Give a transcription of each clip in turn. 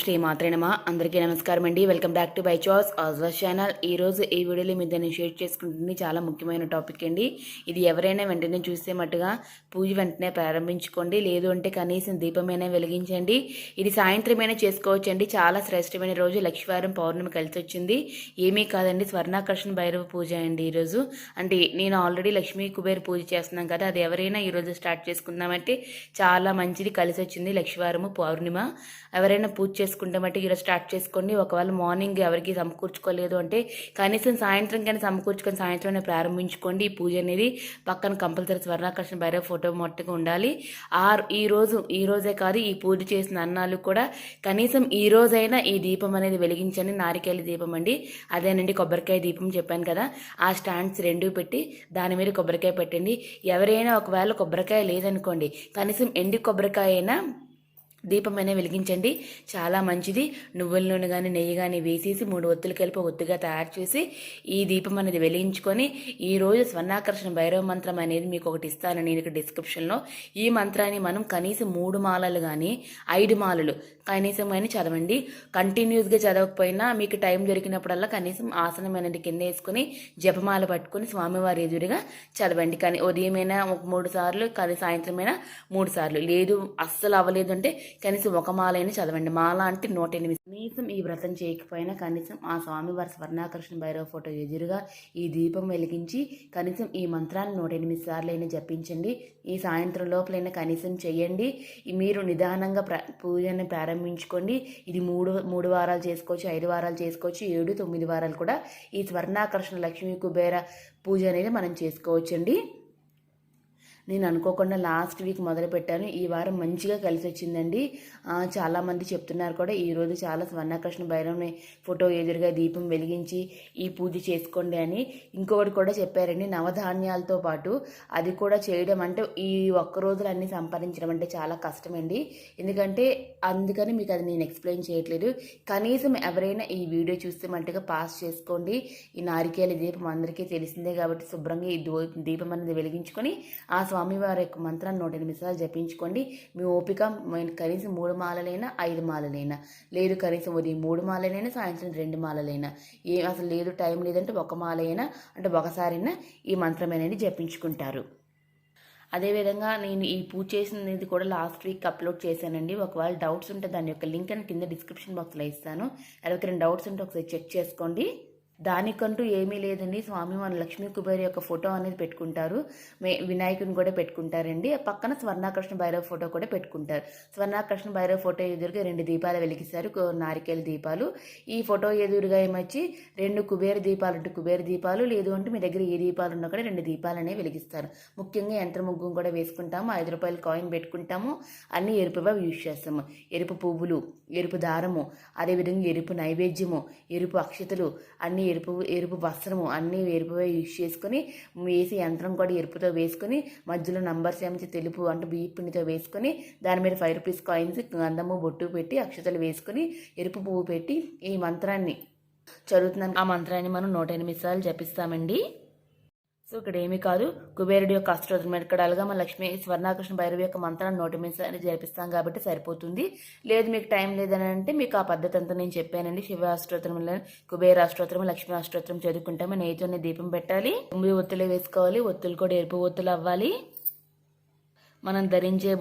శ్రీ మాత్రేనమా అందరికీ నమస్కారం అండి. Welcome back to by choice ఆజ్వాస్ channel ఈ ఈ వీడియోలో మీద నేను షేర్ చేసుకుంటుంది చాలా ముఖ్యమైన టాపిక్ అండి. ఇది ఎవరైనా వెంటనే చూసే మట్టుగా పూజ వెంటనే ప్రారంభించుకోండి. లేదు అంటే కనీసం దీపమైనా వెలిగించండి. ఇది సాయంత్రమైనా చేసుకోవచ్చండి. చాలా శ్రేష్టమైన రోజు. లక్ష్మీవారం పౌర్ణమి కలిసి వచ్చింది ఏమీ కాదండి. స్వర్ణాకర్షణ భైరవ పూజ అండి ఈరోజు అంటే నేను ఆల్రెడీ లక్ష్మీ కుబేర్ పూజ చేస్తున్నాం కదా. అది ఎవరైనా ఈరోజు స్టార్ట్ చేసుకుందామంటే చాలా మంచిది. కలిసి వచ్చింది లక్ష్మీవారము పౌర్ణిమ. ఎవరైనా పూజ చేసుకుంటే మట్టి ఈరోజు స్టార్ట్ చేసుకోండి. ఒకవేళ మార్నింగ్ ఎవరికి సమకూర్చుకోలేదు అంటే కనీసం సాయంత్రం కానీ సమకూర్చుకొని సాయంత్రం ప్రారంభించుకోండి. ఈ పూజ అనేది పక్కన కంపల్సరీ స్వర్ణాకర్షణ భైరవ ఫోటో మొట్టగా ఉండాలి. ఆ ఈ రోజు ఈ రోజే కాదు ఈ పూజ చేసిన అన్నాలు కూడా కనీసం ఈ రోజైనా ఈ దీపం అనేది వెలిగించండి. నారికేళ దీపం అండి. అదేనండి కొబ్బరికాయ దీపం చెప్పాను కదా. ఆ స్టాండ్స్ రెండు పెట్టి దాని మీద కొబ్బరికాయ పెట్టండి. ఎవరైనా ఒకవేళ కొబ్బరికాయ లేదనుకోండి కనీసం ఎండి కొబ్బరికాయ అయినా దీపమైనా వెలిగించండి. చాలా మంచిది. నువ్వుల నూనె కానీ నెయ్యి కానీ వేసేసి మూడు ఒత్తులు కలిపి ఒత్తుగా తయారు చేసి ఈ దీపం అనేది వెలిగించుకొని ఈ రోజు స్వర్ణాకర్షణ భైరవ మంత్రం అనేది మీకు ఒకటి ఇస్తాను నేను ఇక్కడ డిస్క్రిప్షన్లో ఈ మంత్రాన్ని మనం కనీసం మూడు మాలలు కానీ ఐదు మాలలు కనీసం అని చదవండి. కంటిన్యూస్గా చదవకపోయినా మీకు టైం దొరికినప్పుడల్లా కనీసం ఆసనం అనేది కింద వేసుకొని జపమాల పట్టుకొని స్వామివారి ఎదురుగా చదవండి. కానీ ఉదయమైనా ఒక మూడు సార్లు కానీ సాయంత్రమైనా మూడు సార్లు. లేదు అస్సలు అవ్వలేదు అంటే కనీసం ఒక మాలైనా చదవండి. మాల అంటే నూట ఎనిమిది కనీసం ఈ వ్రతం చేయకపోయినా కనీసం ఆ స్వామివారి స్వర్ణాకర్షణ భైరవ ఫోటో ఎదురుగా ఈ దీపం వెలిగించి కనీసం ఈ మంత్రాన్ని నూట ఎనిమిది సార్లు అయినా జపించండి. ఈ సాయంత్రం లోపలైనా కనీసం చేయండి మీరు నిదానంగా ప్ర పూజని ప్రారంభించుకోండి. ఇది మూడు మూడు వారాలు చేసుకోవచ్చు ఐదు వారాలు చేసుకోవచ్చు ఏడు తొమ్మిది వారాలు కూడా ఈ స్వర్ణాకర్షణ లక్ష్మీ కుబేర పూజ అనేది మనం చేసుకోవచ్చండి. నేను అనుకోకుండా లాస్ట్ వీక్ మొదలుపెట్టాను. ఈ వారం మంచిగా కలిసి వచ్చిందండి చాలామంది చెప్తున్నారు కూడా ఈరోజు చాలా స్వర్ణకృష్ణ భైరవుని ఫోటో ఎదురుగా దీపం వెలిగించి ఈ పూజ చేసుకోండి అని. ఇంకొకటి కూడా చెప్పారండి నవధాన్యాలతో పాటు అది కూడా చేయడం అంటే ఈ ఒక్క రోజులు అన్ని సంపాదించడం అంటే చాలా కష్టమండి. ఎందుకంటే అందుకని మీకు అది నేను ఎక్స్ప్లెయిన్ చేయట్లేదు. కనీసం ఎవరైనా ఈ వీడియో చూస్తే మట్టుగా పాస్ చేసుకోండి. ఈ నారికేల దీపం అందరికీ తెలిసిందే కాబట్టి శుభ్రంగా ఈ దో- దీపం అనేది వెలిగించుకొని ఆ స్వామివారి యొక్క మంత్రాన్ని నూట ఎనిమిది సార్లు జపించుకోండి. మీ ఓపిక కనీసం మూడు మాలలైనా ఐదు మాలలైనా లేదు కనీసం ఉదయం మూడు మాలలైనా సాయంత్రం రెండు మాలలైనా. ఏ అసలు లేదు టైం లేదంటే ఒక మాలైనా అంటే ఒకసారైనా ఈ మంత్రం జపించుకుంటారు. అదేవిధంగా నేను ఈ పూజ చేసినది కూడా లాస్ట్ వీక్ అప్లోడ్ చేశానండి. ఒకవేళ డౌట్స్ ఉంటే దాని యొక్క లింక్ అని కింద డిస్క్రిప్షన్ బాక్స్లో ఇస్తాను. ఎవరికైనా డౌట్స్ ఉంటే ఒకసారి చెక్ చేసుకోండి. దానికంటూ ఏమీ లేదండి. స్వామి మన లక్ష్మీ కుబేర్ యొక్క ఫోటో అనేది పెట్టుకుంటారు. మే వినాయకుని కూడా పెట్టుకుంటారండి. పక్కన స్వర్ణాకృష్ణ భైరవ ఫోటో కూడా పెట్టుకుంటారు. స్వర్ణాకృష్ణ భైరవ ఫోటో ఎదురుగా రెండు దీపాలు వెలిగిస్తారు. నారికేల దీపాలు. ఈ ఫోటో ఎదురుగా ఏమొచ్చి రెండు కుబేర దీపాలు అంటే కుబేర దీపాలు. లేదు అంటే మీ దగ్గర ఏ దీపాలు ఉన్నా కూడా రెండు దీపాలు అనేవి వెలిగిస్తారు. ముఖ్యంగా యంత్ర ముగ్గు కూడా వేసుకుంటాము. ఐదు రూపాయల కాయిన్ పెట్టుకుంటాము. అన్నీ ఎరుపుగా యూజ్ చేస్తాము. ఎరుపు పువ్వులు ఎరుపు దారము అదేవిధంగా ఎరుపు నైవేద్యము ఎరుపు అక్షతలు అన్నీ ఎరుపు ఎరుపు వస్త్రము అన్నీ ఎరుపువే యూజ్ చేసుకొని వేసి యంత్రం కూడా ఎరుపుతో వేసుకొని మధ్యలో నంబర్స్ ఏమిటి తెలుపు అంటూ బియ్య పిండితో వేసుకొని దాని మీద ఫైవ్ రూపీస్ కాయిన్స్ గంధము బొట్టు పెట్టి అక్షతలు వేసుకొని ఎరుపు పువ్వు పెట్టి ఈ మంత్రాన్ని చదువుతున్నాం. ఆ మంత్రాన్ని మనం నూట ఎనిమిది సార్లు జపిస్తామండి. సో ఇక్కడ ఏమీ కాదు. కుబేరుడి యొక్క అష్టోత్తరం ఇక్కడ అలాగా మన లక్ష్మి స్వర్ణాకృష్ణ భైరవి యొక్క మంత్రాన్ని నోటి మీద జరిపిస్తాం కాబట్టి సరిపోతుంది. లేదు మీకు టైం లేదని అంటే మీకు ఆ పద్ధతి అంతా నేను చెప్పానండి. శివ అష్టోత్తరంలో కుబేర అష్టోత్తరం లక్ష్మీ అష్టోత్తరం చదువుకుంటాము నెయ్యితోనే దీపం పెట్టాలి. తొమ్మిది ఒత్తులు వేసుకోవాలి. ఒత్తులు కూడా ఎరుపు ఒత్తులు అవ్వాలి. మనం ధరించే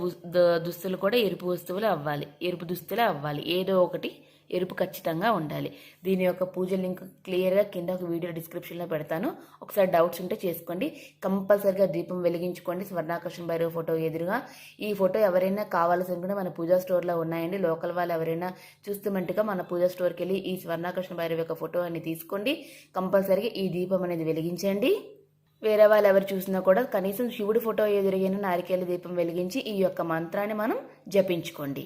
దుస్తులు కూడా ఎరుపు వస్తువులు అవ్వాలి. ఎరుపు దుస్తులే అవ్వాలి. ఏదో ఒకటి ఎరుపు ఖచ్చితంగా ఉండాలి. దీని యొక్క పూజ లింక్ క్లియర్గా కింద ఒక వీడియో డిస్క్రిప్షన్లో పెడతాను. ఒకసారి డౌట్స్ ఉంటే చేసుకోండి. కంపల్సరిగా దీపం వెలిగించుకోండి. స్వర్ణాకర్షణ భైరవ ఫోటో ఎదురుగా. ఈ ఫోటో ఎవరైనా కావాల్సి అనుకుంటే మన పూజా స్టోర్లో ఉన్నాయండి. లోకల్ వాళ్ళు ఎవరైనా చూస్తున్నట్టుగా మన పూజా స్టోర్కి వెళ్ళి ఈ స్వర్ణాకర్షణ భైరవ యొక్క ఫోటో అన్ని తీసుకోండి. కంపల్సరిగా ఈ దీపం అనేది వెలిగించండి. వేరే వాళ్ళు ఎవరు చూసినా కూడా కనీసం శివుడి ఫోటో ఎదురుగిన నారికేల దీపం వెలిగించి ఈ యొక్క మంత్రాన్ని మనం జపించుకోండి.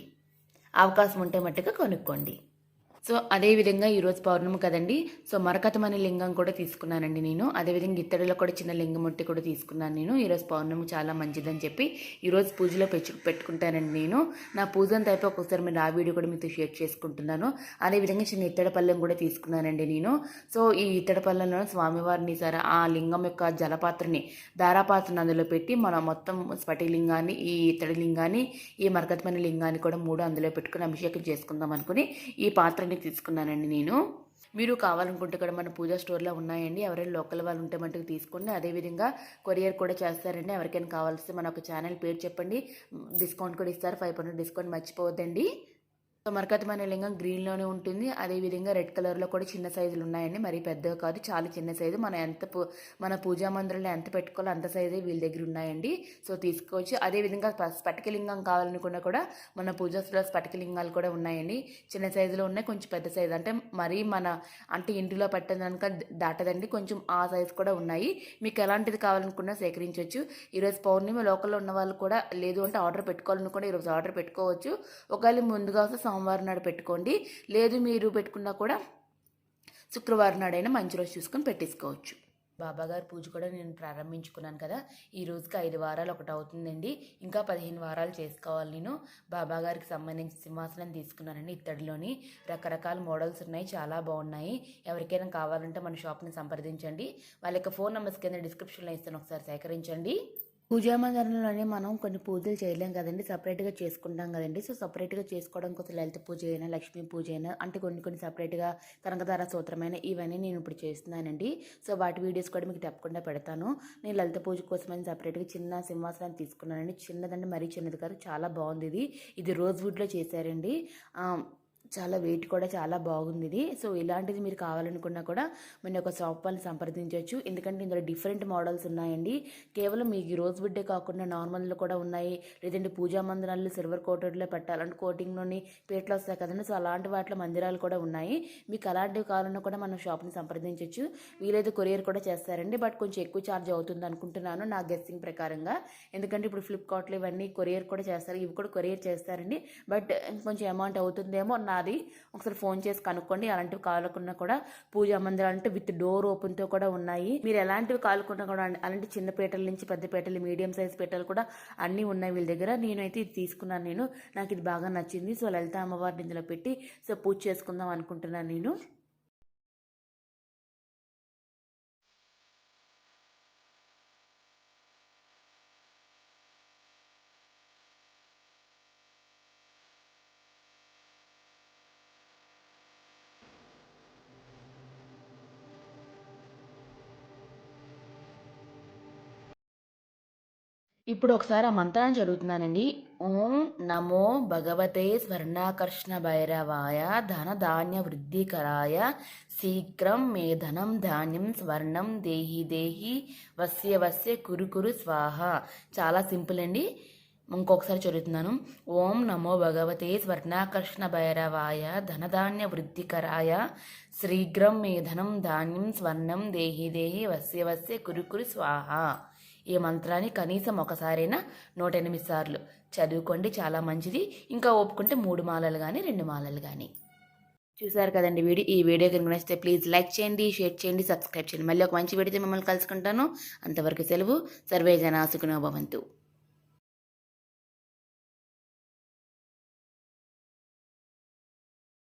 అవకాశం ఉంటే మట్టుగా కొనుక్కోండి. సో అదేవిధంగా ఈరోజు పౌర్ణమి కదండి. సో మరకతమని లింగం కూడా తీసుకున్నానండి నేను. అదేవిధంగా ఇత్తడిలో కూడా చిన్న లింగముట్టి కూడా తీసుకున్నాను నేను. ఈరోజు పౌర్ణమి చాలా మంచిదని చెప్పి ఈరోజు పూజలో పెచ్చు పెట్టుకుంటానండి నేను. నా పూజ అంతా అయిపోయి ఒక్కొక్కసారి మీరు ఆ వీడియో కూడా మీతో షేర్ చేసుకుంటున్నాను. అదేవిధంగా చిన్న ఇత్తడి పళ్ళెం కూడా తీసుకున్నానండి నేను. సో ఈ ఇత్తడి పళ్ళెంలో స్వామివారిని సరే ఆ లింగం యొక్క జలపాత్రని ధారాపాత్రని అందులో పెట్టి మనం మొత్తం స్ఫటిలింగాన్ని ఈ ఇత్తడి లింగాన్ని ఈ మరకతమని లింగాన్ని కూడా మూడు అందులో పెట్టుకుని అభిషేకం చేసుకుందాం అనుకుని ఈ పాత్రని తీసుకున్నానండి నేను. మీరు కావాలనుకుంటే కూడా మన పూజా స్టోర్లో ఉన్నాయండి. ఎవరైనా లోకల్ వాళ్ళు ఉంటే మటుకు తీసుకోండి. అదేవిధంగా కొరియర్ కూడా చేస్తారండి. ఎవరికైనా కావాల్సి మన ఒక ఛానల్ పేరు చెప్పండి. డిస్కౌంట్ కూడా ఇస్తారు. ఫైవ్ పర్సెంట్ డిస్కౌంట్ మర్చిపోవద్దండి. సో మరకతమైన లింగం గ్రీన్లోనే ఉంటుంది. అదేవిధంగా రెడ్ కలర్లో కూడా చిన్న సైజులు ఉన్నాయండి. మరి పెద్దగా కాదు చాలా చిన్న సైజు. మనం ఎంత పూ మన పూజా మందిరంలో ఎంత పెట్టుకోవాలో అంత సైజే వీళ్ళ దగ్గర ఉన్నాయండి. సో తీసుకోవచ్చు. అదేవిధంగా ప- స్ఫటికలింగం కావాలనుకున్నా కూడా మన పూజాస్లో స్ఫటికలింగాలు కూడా ఉన్నాయండి. చిన్న సైజులో ఉన్నాయి కొంచెం పెద్ద సైజు. అంటే మరీ మన అంటే ఇంటిలో పెట్టడానిక దాటదండి. కొంచెం ఆ సైజు కూడా ఉన్నాయి. మీకు ఎలాంటిది కావాలనుకున్నా సేకరించవచ్చు ఈరోజు పౌర్ణమి లోకల్లో ఉన్న వాళ్ళు కూడా లేదు అంటే ఆర్డర్ పెట్టుకోవాలనుకున్నా ఈరోజు ఆర్డర్ పెట్టుకోవచ్చు. ఒకవేళ ముందుగా సోమవారం నాడు పెట్టుకోండి. లేదు మీరు పెట్టుకున్నా కూడా శుక్రవారం నాడైనా మంచి రోజు చూసుకొని పెట్టేసుకోవచ్చు. బాబాగారి పూజ కూడా నేను ప్రారంభించుకున్నాను కదా. ఈ రోజుకి ఐదు వారాలు ఒకటి అవుతుందండి. ఇంకా పదిహేను వారాలు చేసుకోవాలి నేను. బాబాగారికి సంబంధించి సింహాసనం తీసుకున్నానండి ఇత్తడిలోని. రకరకాల మోడల్స్ ఉన్నాయి. చాలా బాగున్నాయి. ఎవరికైనా కావాలంటే మన షాప్ని సంప్రదించండి. వాళ్ళ యొక్క ఫోన్ నెంబర్స్ కింద డిస్క్రిప్షన్లో ఇస్తాను. ఒకసారి సేకరించండి. పూజా మందిరంలోనే మనం కొన్ని పూజలు చేయలేం కదండి. సపరేట్గా చేసుకుంటాం కదండి. సో సపరేట్గా చేసుకోవడం కోసం లలిత పూజ అయినా లక్ష్మీ పూజ అయినా అంటే కొన్ని కొన్ని సపరేట్గా కనకధార సూత్రమైన ఇవన్నీ నేను ఇప్పుడు చేస్తున్నానండి. సో వాటి వీడియోస్ కూడా మీకు తప్పకుండా పెడతాను. నేను లలిత పూజ కోసమని సపరేట్గా చిన్న సింహాసనాన్ని తీసుకున్నానండి. చిన్నదండి మరీ చిన్నది కాదు చాలా బాగుంది ఇది. ఇది రోజ్ వుడ్లో చేశారండి. చాలా వెయిట్ కూడా చాలా బాగుంది ఇది సో ఇలాంటిది మీరు కావాలనుకున్నా కూడా మన యొక్క షాప్ వాళ్ళని సంప్రదించవచ్చు ఎందుకంటే ఇందులో డిఫరెంట్ మోడల్స్ ఉన్నాయండి. కేవలం మీకు ఈ రోజ్ బిడ్డే కాకుండా నార్మల్లో కూడా ఉన్నాయి. లేదంటే పూజా మందిరాలు సిల్వర్ కోటెడ్లో పెట్టాలంటే కోటింగ్లోని పేట్లు వస్తాయి కదండి. సో అలాంటి వాటిలో మందిరాలు కూడా ఉన్నాయి. మీకు అలాంటివి కావాలన్నా కూడా మనం షాప్ని సంప్రదించవచ్చు వీలైతే కొరియర్ కూడా చేస్తారండి. బట్ కొంచెం ఎక్కువ ఛార్జ్ అవుతుంది అనుకుంటున్నాను నా గెస్సింగ్ ప్రకారంగా. ఎందుకంటే ఇప్పుడు ఫ్లిప్కార్ట్లో ఇవన్నీ కొరియర్ కూడా చేస్తారు. ఇవి కూడా కొరియర్ చేస్తారండి. బట్ కొంచెం అమౌంట్ అవుతుందేమో నా అది ఒకసారి ఫోన్ చేసి కనుక్కోండి. అలాంటివి కావాలకున్నా కూడా పూజా మందిరాలు అంటే విత్ డోర్ ఓపెన్తో కూడా ఉన్నాయి. మీరు ఎలాంటివి కావాలకున్నా కూడా అలాంటి చిన్న పీటల నుంచి పెద్ద పీటలు మీడియం సైజ్ పీటలు కూడా అన్నీ ఉన్నాయి వీళ్ళ దగ్గర. నేనైతే ఇది తీసుకున్నాను నేను. నాకు ఇది బాగా నచ్చింది. సో లలిత అమ్మవారిని ఇందులో పెట్టి సో పూజ చేసుకుందాం అనుకుంటున్నాను నేను. ఇప్పుడు ఒకసారి ఆ మంత్రాన్ని చదువుతున్నానండి. ఓం నమో భగవతే స్వర్ణాకర్షణ భైరవాయ ధన ధాన్య వృద్ధికరాయ శీఘ్రం మే ధనం ధాన్యం స్వర్ణం దేహి దేహి వస్య వస్య కురు కురు స్వాహ. చాలా సింపుల్ అండి. ఇంకొకసారి చదువుతున్నాను. ఓం నమో భగవతే స్వర్ణాకర్షణ భైరవాయ ధనధాన్య వృద్ధికరాయ శీఘ్రం మే ధనం ధాన్యం స్వర్ణం దేహి దేహి వస్య వస్య కురు కురు స్వాహ. ఈ మంత్రాన్ని కనీసం ఒకసారైనా నూట ఎనిమిది సార్లు. చదువుకోండి చాలా మంచిది. ఇంకా ఒప్పుకుంటే మూడు మాలలు కానీ రెండు మాలలు కానీ చూసారు కదండి వీడియో? ఈ వీడియో కనుక నచ్చితే ప్లీజ్ లైక్ చేయండి షేర్ చేయండి సబ్స్క్రైబ్ చేయండి. మళ్ళీ ఒక మంచి వీడియోతో మిమ్మల్ని కలుసుకుంటాను. అంతవరకు సెలవు. సర్వే జనా సుఖనో భవంతు.